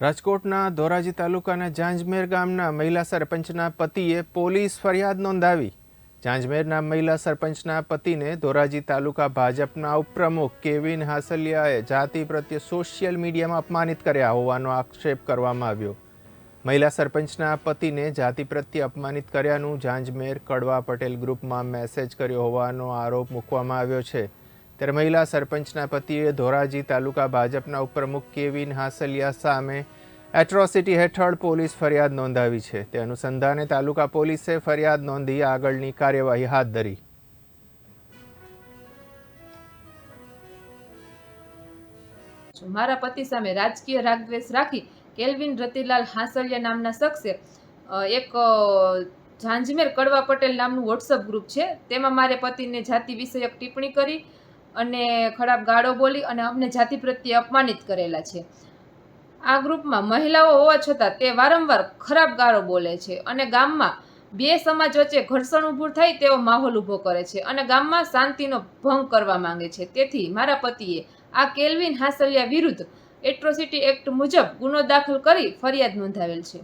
રાજકોટના ધોરાજી તાલુકાના જાંજમેર ગામના મહિલા સરપંચના પતિએ પોલીસ ફરિયાદ નોંધાવી. જાંજમેરના મહિલા સરપંચના પતિને ધોરાજી તાલુકા ભાજપના ઉપપ્રમુખ કેવિન હાસલિયાએ જાતિ પ્રત્યે સોશિયલ મીડિયામાં અપમાનિત કર્યા હોવાનો આક્ષેપ કરવામાં આવ્યો. મહિલા સરપંચના પતિને જાતિ પ્રત્યે અપમાનિત કર્યાનું જાંજમેર કડવા પટેલ ગ્રુપમાં મેસેજ કર્યો હોવાનો આરોપ મૂકવામાં આવ્યો છે. ત્યારે મહિલા સરપંચના પતિએ ધોરાજી તાલુકા ભાજપના ઉપપ્રમુખ કેવિન હાસલિયા સામે એટ્રોસિટી હેઠળ પોલીસ ફરિયાદ નોંધાવી છે. તે અનુસંધાને તાલુકા પોલીસે ફરિયાદ નોંધી આગળની કાર્યવાહી હાથ ધરી. મારા પતિ સામે રાજકીય રાગદ્વેષ રાખી કેલ્વિન રતિલાલ હાંસલિયા નામના શખ્સે એક ઝાંઝમેર કડવા પટેલ નામનું વોટ્સઅપ ગ્રુપ છે. તેમાં મારે પતિને જાતિ વિષયક ટિપ્પણી કરી અને ખરાબ ગાળો બોલી અને અમને જાતિ પ્રત્યે અપમાનિત કરેલા છે. આ ગ્રુપમાં મહિલાઓ હોવા છતાં તે વારંવાર ખરાબ ગાળો બોલે છે અને ગામમાં બે સમાજ વચ્ચે ઘર્ષણ ઊભું થાય તેવો માહોલ ઊભો કરે છે અને ગામમાં શાંતિનો ભંગ કરવા માંગે છે. તેથી મારા પતિએ આ કેલ્વિન હાસલિયા વિરુદ્ધ એટ્રોસિટી એક્ટ મુજબ ગુનો દાખલ કરી ફરિયાદ નોંધાવેલ છે.